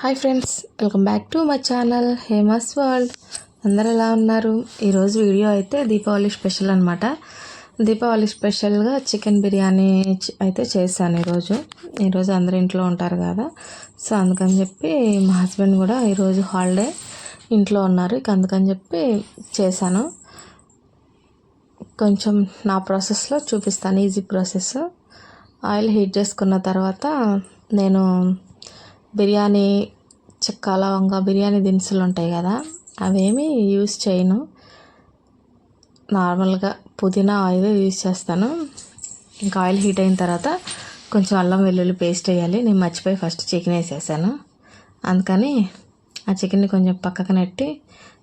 Hi friends welcome back to my channel Hema's world. అందరు ఎలా ఉన్నారు? ఈరోజు వీడియో అయితే దీపావళి స్పెషల్ అనమాట దీపావళి స్పెషల్గా చికెన్ బిర్యానీ అయితే చేశాను ఈరోజు ఈరోజు అందరు ఇంట్లో ఉంటారు కదా. సో అందుకని చెప్పి మా హస్బెండ్ కూడా ఈరోజు హాలిడే ఇంట్లో ఉన్నారు. ఇక అందుకని చెప్పి చేశాను. కొంచెం నా ప్రాసెస్లో చూపిస్తాను. Easy process. ఆయిల్ హీట్ చేసుకున్న తర్వాత నేను బిర్యానీ చెక్క లవంగ బిర్యానీ దినుసులు ఉంటాయి కదా అవేమి యూస్ చేయను. నార్మల్గా పుదీనా ఆయిల్ యూస్ చేస్తాను. ఇంకా ఆయిల్ హీట్ అయిన తర్వాత కొంచెం అల్లం వెల్లుల్లి పేస్ట్ వేయాలి. నేను మర్చిపోయి ఫస్ట్ చికెన్ వేసేసాను. అందుకని ఆ చికెన్ని కొంచెం పక్కకు నెట్టి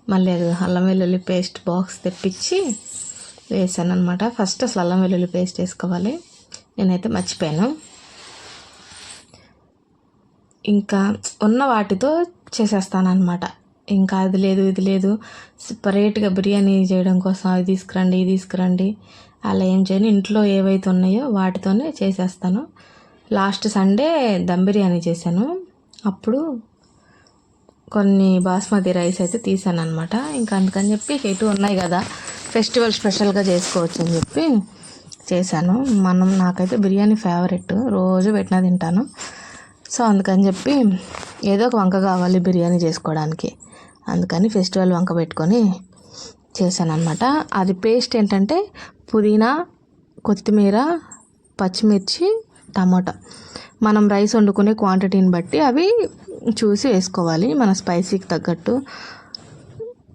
మళ్ళీ అది అల్లం వెల్లుల్లి పేస్ట్ బాక్స్ తెప్పించి వేసాను అనమాట ఫస్ట్ అసలు అల్లం వెల్లుల్లి పేస్ట్ వేసుకోవాలి. నేనైతే మర్చిపోయాను. ఇంకా ఉన్న వాటితో చేసేస్తాను అనమాట ఇంకా అది లేదు ఇది లేదు. సపరేట్గా బిర్యానీ చేయడం కోసం అది తీసుకురండి ఇది తీసుకురండి. అలా ఏం చేయను. ఇంట్లో ఏవైతే ఉన్నాయో వాటితోనే చేసేస్తాను. లాస్ట్ సండే దమ్ బిర్యానీ చేశాను. అప్పుడు కొన్ని బాస్మతి రైస్ అయితే తీసాను అనమాట ఇంకా అందుకని చెప్పి ఎటు ఉన్నాయి కదా ఫెస్టివల్ స్పెషల్గా చేసుకోవచ్చు అని చెప్పి చేశాను. మనం నాకైతే బిర్యానీ ఫేవరెట్. రోజు పెట్టినా తింటాను. సో అందుకని చెప్పి ఏదో ఒక వంక కావాలి బిర్యానీ చేసుకోవడానికి. అందుకని ఫెస్టివల్ వంక పెట్టుకొని చేశానమాట అది పేస్ట్ ఏంటంటే పుదీనా కొత్తిమీర పచ్చిమిర్చి టమాటా. మనం రైస్ వండుకునే క్వాంటిటీని బట్టి అవి చూసి వేసుకోవాలి. మన స్పైసీకి తగ్గట్టు.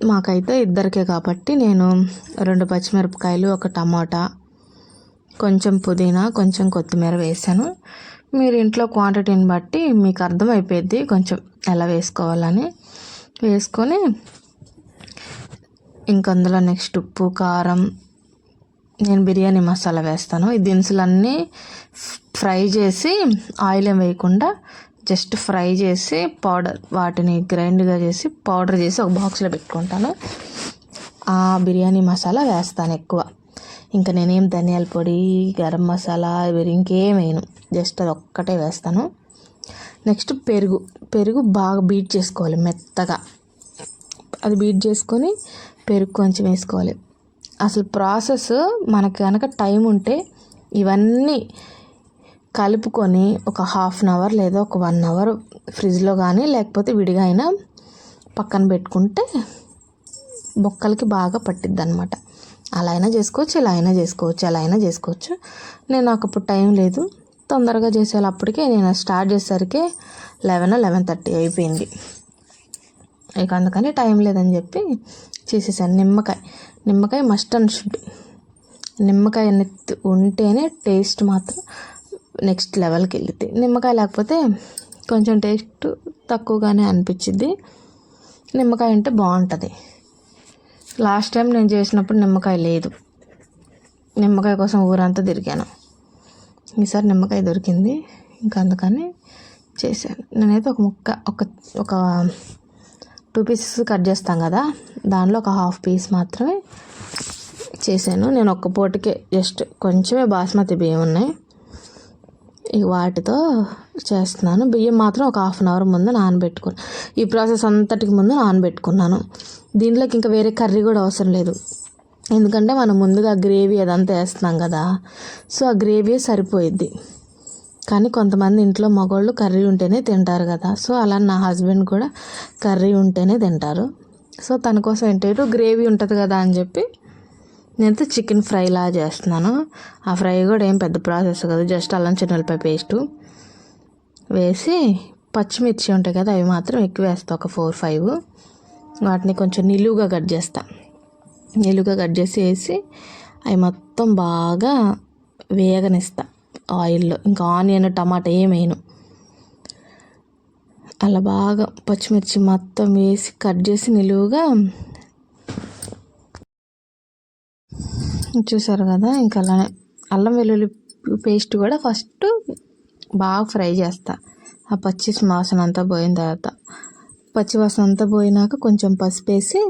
మాకైతే ఇద్దరికే కాబట్టి నేను రెండు పచ్చిమిరపకాయలు ఒక టమాటా కొంచెం పుదీనా కొంచెం కొత్తిమీర వేసాను మీరు ఇంట్లో క్వాంటిటీని బట్టి మీకు అర్థమైపోద్ది కొంచెం ఎలా వేసుకోవాలని. వేసుకొని ఇంక అందులో నెక్స్ట్ ఉప్పు కారం నేను బిర్యానీ మసాలా వేస్తాను. ఈ దినుసులన్నీ ఫ్రై చేసి ఆయిల్ ఏం వేయకుండా జస్ట్ ఫ్రై చేసి పౌడర్ వాటిని గ్రైండ్గా చేసి పౌడర్ చేసి ఒక బాక్స్లో పెట్టుకుంటాను. ఆ బిర్యానీ మసాలా వేస్తాను ఎక్కువ. ఇంకా నేనేం ధనియాల పొడి గరం మసాలా ఇంకేం వేయను. జస్ట్ అది ఒక్కటే వేస్తాను. నెక్స్ట్ పెరుగు. పెరుగు బాగా బీట్ చేసుకోవాలి మెత్తగా. అది బీట్ చేసుకొని పెరుగు కొంచెం వేసుకోవాలి. అసలు ప్రాసెస్ మనకి కనుక టైం ఉంటే ఇవన్నీ కలుపుకొని ఒక హాఫ్ అన్ అవర్ లేదా ఒక వన్ అవర్ ఫ్రిడ్జ్లో కానీ లేకపోతే విడిగా అయినా పక్కన పెట్టుకుంటే బొక్కలకి బాగా పట్టిద్ది అనమాట అలా అయినా చేసుకోవచ్చు ఇలా అయినా చేసుకోవచ్చు అలా అయినా చేసుకోవచ్చు. నేను నాకు అప్పుడు టైం లేదు. తొందరగా చేసేటప్పటికే నేను స్టార్ట్ చేసేసరికి లెవెన్ లెవెన్ థర్టీ అయిపోయింది. ఇక అందుకని టైం లేదని చెప్పి చేసేసాను. నిమ్మకాయ నిమ్మకాయ మస్ట్ అండ్ షుడ్. నిమ్మకాయ నెత్తి ఉంటేనే టేస్ట్ మాత్రం నెక్స్ట్ లెవెల్కి వెళ్ళిద్ది నిమ్మకాయ లేకపోతే కొంచెం టేస్ట్ తక్కువగానే అనిపించింది నిమ్మకాయ అంటే బాగుంటుంది. లాస్ట్ టైం నేను చేసినప్పుడు నిమ్మకాయ లేదు. నిమ్మకాయ కోసం ఊరంతా తిరిగాను. ఈసారి నిమ్మకాయ దొరికింది. ఇంకా అందుకని చేశాను. నేనైతే ఒక ముక్క ఒక ఒక టూ పీసెస్ కట్ చేస్తాం కదా దానిలో ఒక హాఫ్ పీస్ మాత్రమే చేశాను. నేను ఒక్క పూటకే జస్ట్ కొంచెమే బాస్మతి బియ్యం ఉన్నాయి. వాటితో చేస్తున్నాను. బియ్యం మాత్రం ఒక హాఫ్ అన్ అవర్ ముందు నానబెట్టుకున్నాను ఈ ప్రాసెస్ అంతటికి ముందు నానబెట్టుకున్నాను. దీంట్లోకి ఇంకా వేరే కర్రీ కూడా అవసరం లేదు. ఎందుకంటే మనం ముందుగా గ్రేవీ అదంతా వేస్తున్నాం కదా. సో ఆ గ్రేవీ సరిపోయిద్ది. కానీ కొంతమంది ఇంట్లో మగవాళ్ళు కర్రీ ఉంటేనే తింటారు కదా. సో అలా నా హస్బెండ్ కూడా కర్రీ ఉంటేనే తింటారు. సో తన కోసం ఏంటంటే గ్రేవీ ఉంటుంది కదా అని చెప్పి నేనైతే చికెన్ ఫ్రైలా చేస్తున్నాను. ఆ ఫ్రై కూడా ఏం పెద్ద ప్రాసెస్ కదా. జస్ట్ అల్లం చిన్నపాయ పేస్టు వేసి పచ్చిమిర్చి ఉంటాయి కదా అవి మాత్రం ఎక్కువ వేస్తా ఒక ఫోర్ ఫైవ్. వాటిని కొంచెం నిలువుగా కట్ చేస్తాను నిలువుగా కట్ చేసి వేసి అవి మొత్తం బాగా వేగనిస్తా ఆయిల్లో. ఇంకా ఆనియన్ టమాటా ఏమేను అలా బాగా పచ్చిమిర్చి మొత్తం వేసి కట్ చేసి నిలువుగా చూసారు కదా ఇంకా అలానే అల్లం వెల్లుల్లి పేస్ట్ కూడా ఫస్ట్ బాగా ఫ్రై చేస్తా. ఆ పచ్చి వాసన అంతా పోయిన తర్వాత పచ్చి వాసన అంతా పోయినాక కొంచెం పసుపు వేసి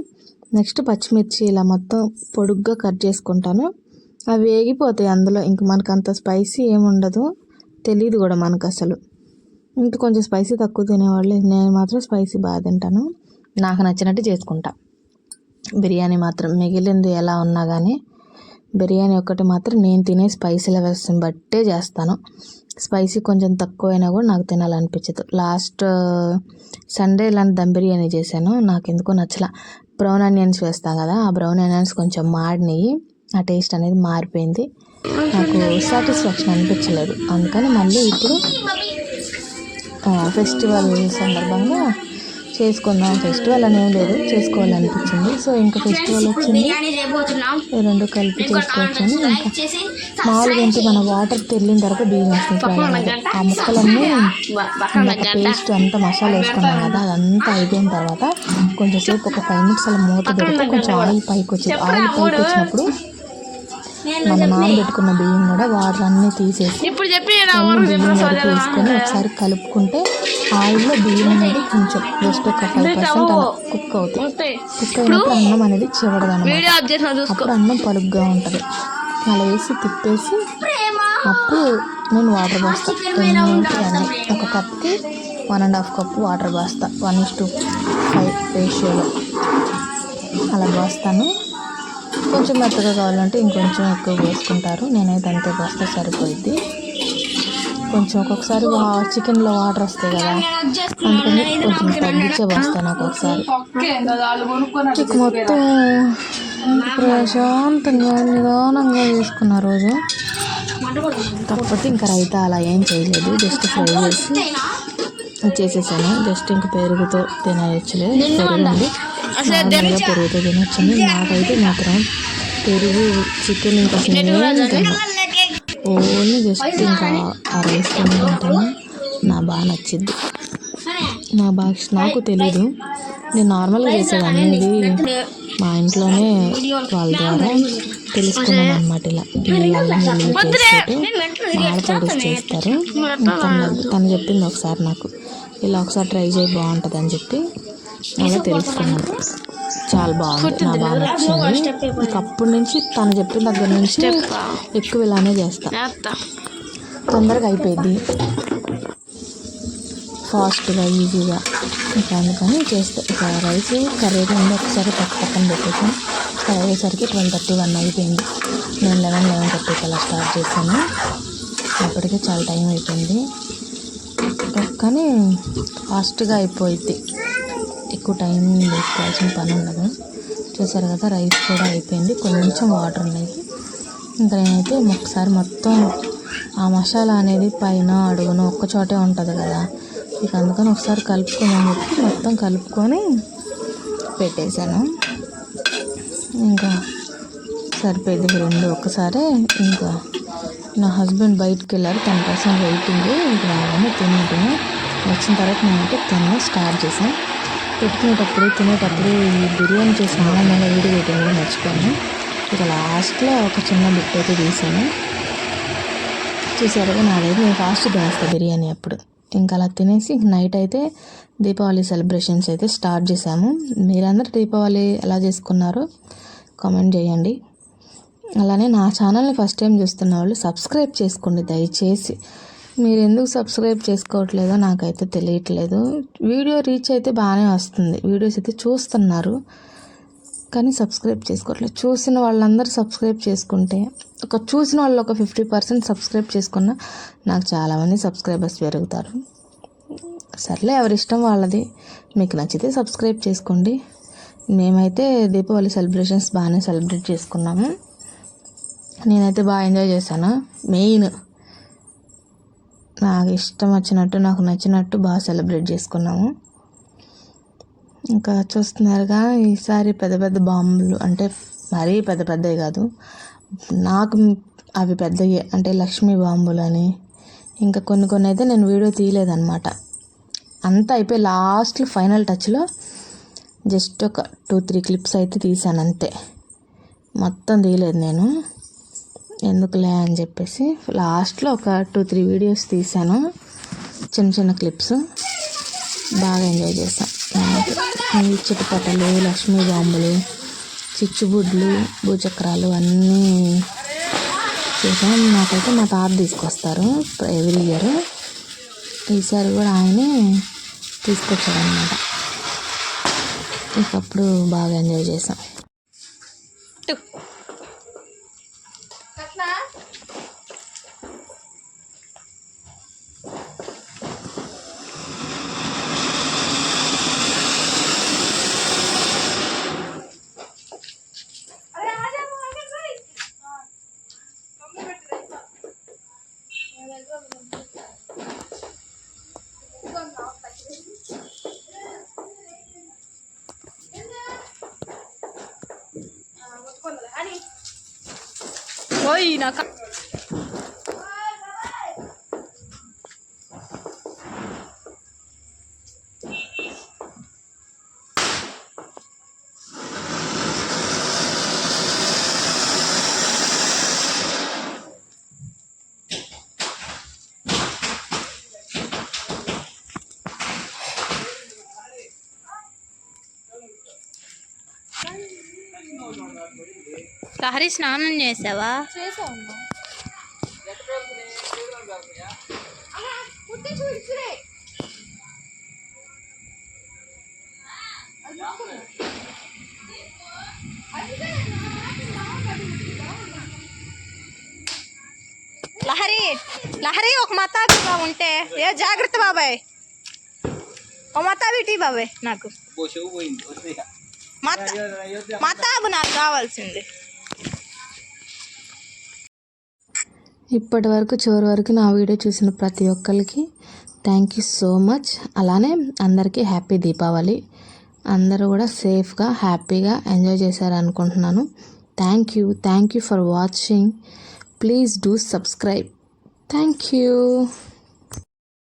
నెక్స్ట్ పచ్చిమిర్చి ఇలా మొత్తం పొడుగ్గా కట్ చేసుకుంటాను. అవి వేగిపోతాయి అందులో. ఇంక మనకు అంత స్పైసీ ఏముండదు తెలియదు కూడా మనకు అసలు ఇంకా కొంచెం స్పైసీ తక్కువ తినేవాళ్ళు. నేను మాత్రం స్పైసీ బాగా తింటాను. నాకు నచ్చినట్టు చేసుకుంటా. బిర్యానీ మాత్రం మిగిలింది ఎలా ఉన్నా కానీ బిర్యానీ ఒక్కటి మాత్రం నేను తినే స్పైసీ లెవెల్స్ని బట్టే చేస్తాను. స్పైసీ కొంచెం తక్కువైనా కూడా నాకు తినాలనిపించదు. లాస్ట్ సండే ఇలాంటి దమ్ బిర్యానీ చేశాను. నాకు ఎందుకో నచ్చల. బ్రౌన్ ఆనియన్స్ వేస్తాం కదా ఆ బ్రౌన్ ఆనియన్స్ కొంచెం మాడినాయి. ఆ టేస్ట్ అనేది మారిపోయింది. నాకు సాటిస్ఫాక్షన్ అనిపించలేదు. అందుకని మళ్ళీ ఇప్పుడు ఫెస్టివల్ సందర్భంగా చేసుకుందాం. ఫెస్టివల్ అనేం లేదు. చేసుకోవాలనిపించింది. సో ఇంకా ఫెస్టివల్ వచ్చింది. రెండు కలిపి చేసుకోవచ్చని ఇంకా మామూలుగా ఏంటి? మన వాటర్ తెల్లిన తర్వాత బియ్యం వేసుకుంటాం ఆ ముక్కలన్నీ పేస్ట్ అంతా మసాలా వేసుకున్నాం కదా అదంతా అయిపోయిన తర్వాత కొంచెం సేపు ఒక ఫైవ్ మినిట్స్ అలా మూత పెడితే కొంచెం ఆయిల్ పైకి వచ్చింది ఆయిల్ పైకి వచ్చినప్పుడు మన నానబెట్టుకున్న బియ్యం కూడా వాటర్ అన్నీ తీసేసి ఇప్పుడు చెప్పి బియ్యం వేసుకొని ఒకసారి కలుపుకుంటే ఆయిల్లో బియ్యం అనేది కొంచెం జస్ట్ ఒక ఫైవ్ పర్సెంట్ అలా కుక్ అవుతుంది. కుక్ అయినప్పుడు అన్నం అనేది చివడదన్నమాట అప్పుడు అన్నం పలుగ్గా ఉంటుంది. అలా వేసి తిప్పేసి అప్పుడు నేను వాటర్ పోస్తా. ఎన్ని ఒక కప్కి one and half cup water పోస్తా. వన్ ఇస్ టు ఫైవ్ రేషియోలో అలా పోస్తాను. కొంచెం మెత్తగా కావాలంటే ఇంకొంచెం ఎక్కువ పోసుకుంటారు నేనైతే అంతే పోస్తే సరిపోయిద్ది. కొంచెం ఒక్కొక్కసారి చికెన్లో వాటర్ వస్తాయి కదా అందుకని కొంచెం తగ్గించే పోస్తాను ఒక్కొక్కసారి ఇక మొత్తం ప్రశాంతంగా నిదానంగా చేసుకున్న రోజు. కాకపోతే ఇంకా రైతా అలా ఏం చేయలేదు. జస్ట్ ఫ్రై చేసి చేసేసాను. జస్ట్ ఇంక పెరుగుతో తినేయచ్చులే. పెరుగు నార్మల్గా పెరుగుతో తినొచ్చండి నాకైతే మాత్రం పెరుగు చికెన్ ఇంకా తినను. ఓన్లీ జస్ట్ ఇంకా ఆ రైస్ తింటాను నా బాగా నచ్చింది నా బాగా నాకు తెలీదు. నేను నార్మల్గా చేసేదాన్ని. ఇది మా ఇంట్లోనే వాళ్ళ ద్వారా తెలుసుకున్నాను అనమాట ఇలా. మాడపౌడర్స్ చేస్తారు. తను చెప్పింది ఒకసారి నాకు. ఇలా ఒకసారి ట్రై చేయి బాగుంటుంది అని చెప్పి అలా తెలుసుకున్నాను. చాలా బాగుంది. నా బాగా నచ్చింది అప్పటి నుంచి తను చెప్పిన దగ్గర నుంచి ఎక్కువ ఇలానే చేస్తా. తొందరగా అయిపోయింది ఫాస్ట్గా ఈజీగా. ఇంకా అందుకని చేస్తే. ఇక రైస్ కర్రీ ఉంది. ఒకసారి పక్క పక్కన పెట్టేసాను ఇక్కడ అయ్యేసరికి ట్వెల్వ్ థర్టీ వన్ అయిపోయింది. నేను లెవెన్ లెవెన్ థర్టీకి అలా స్టార్ట్ చేశాను. అప్పటికే చాలా టైం అయిపోయింది. కానీ ఫాస్ట్గా అయిపోయింది ఎక్కువ టైం వేసుకోవాల్సిన పని ఉండదు. చూసారు కదా రైస్ కూడా అయిపోయింది. కొంచెం వాటర్ ఉన్నాయి. ఇంకా నేనైతే ఒకసారి మొత్తం ఆ మసాలా అనేది పైన అడుగున. ఒక్క చోటే ఉంటుంది కదా. ఇక అందుకని ఒకసారి కలుపుకోమని చెప్పి మొత్తం కలుపుకొని పెట్టేశాను. ఇంకా సరిపోయింది. రెండు ఒక్కసారి ఇంకా నా హస్బెండ్ బయటికి వెళ్ళారు. తన కోసం వెయిటింగ్. ఇంకా రాగానే తిని వచ్చిన తర్వాత నేనైతే తిన్న స్టార్ట్ చేశాను. పెట్టుకునేటప్పుడు తినేటప్పుడు ఈ బిర్యానీ చేసిన ఆనందంగా వీడియో వేయడం కూడా మర్చిపోయాను. ఇక లాస్ట్లో ఒక చిన్న బిట్ అయితే తీసాను. చూసారుగా నాదైతే నేను ఫాస్ట్ చేస్తాను బిర్యానీ అప్పుడు. ఇంకా అలా తినేసి నైట్ అయితే దీపావళి సెలబ్రేషన్స్ అయితే స్టార్ట్ చేశాము. మీరందరూ దీపావళి ఎలా చేసుకున్నారో కామెంట్ చేయండి. అలానే నా ఛానల్ని ఫస్ట్ టైం చూస్తున్న వాళ్ళు సబ్స్క్రైబ్ చేసుకోండి దయచేసి. మీరు ఎందుకు సబ్స్క్రైబ్ చేసుకోవట్లేదో నాకైతే తెలియట్లేదు. వీడియో రీచ్ అయితే బాగానే వస్తుంది. వీడియోస్ అయితే చూస్తున్నారు. కానీ సబ్స్క్రైబ్ చేసుకోవట్లేదు. చూసిన వాళ్ళందరూ సబ్స్క్రైబ్ చేసుకుంటే ఒక చూసిన వాళ్ళు ఒక ఫిఫ్టీ పర్సెంట్ సబ్స్క్రైబ్ చేసుకున్న నాకు చాలామంది సబ్స్క్రైబర్స్ పెరుగుతారు. సర్లే ఎవరి ఇష్టం వాళ్ళది. మీకు నచ్చితే సబ్స్క్రైబ్ చేసుకోండి. మేమైతే దీపావళి సెలబ్రేషన్స్ బాగానే సెలబ్రేట్ చేసుకున్నాము. నేనైతే బాగా ఎంజాయ్ చేశాను. మెయిన్ నాకు ఇష్టం వచ్చినట్టు నాకు నచ్చినట్టు బాగా సెలబ్రేట్ చేసుకున్నాము. ఇంకా చూస్తున్నారుగా ఈసారి పెద్ద పెద్ద బాంబులు అంటే మరీ పెద్ద పెద్దవి కాదు నాకు అవి పెద్దవి అంటే లక్ష్మీ బాంబులు అని ఇంకా కొన్ని కొన్ని అయితే నేను వీడియో తీయలేదన్నమాట. అంతా అయిపోయి లాస్ట్లో ఫైనల్ టచ్లో జస్ట్ ఒక టూ త్రీ క్లిప్స్ అయితే తీసాను అంతే. మొత్తం తీయలేదు నేను. ఎందుకులే అని చెప్పేసి లాస్ట్లో ఒక టూ త్రీ వీడియోస్ తీసాను చిన్న చిన్న క్లిప్స్. బాగా ఎంజాయ్ చేసాం ఈ లక్ష్మీ బాంబులు చిచ్చుబుడ్లు భూచక్రాలు అన్నీ చేసాం నాకైతే మా తాత తీసుకొస్తారు ఎవ్రీ ఇయర్. ఈసారి కూడా ఆయనే తీసుకొచ్చాడనమాట ఇంకప్పుడు బాగా ఎంజాయ్ చేసాం ना ఓయ్ నాకు లహరి స్నానం చేసావా? లహరి లహరి ఒక మతాబి బాబు ఉంటే. ఏ జాగ్రత్త బాబాయ్. ఒక మతాబి టీ బాబాయ్ నాకు. మత మతాబు నాకు కావాల్సింది. ఇప్పటి వరకు చివరి వరకు నా వీడియో చూసిన ప్రతి ఒక్కరికి థ్యాంక్ యూ సో మచ్ అలానే అందరికీ హ్యాపీ దీపావళి. అందరూ కూడా సేఫ్గా హ్యాపీగా ఎంజాయ్ చేశారు అనుకుంటున్నాను thank you thank you for watching please do subscribe thank you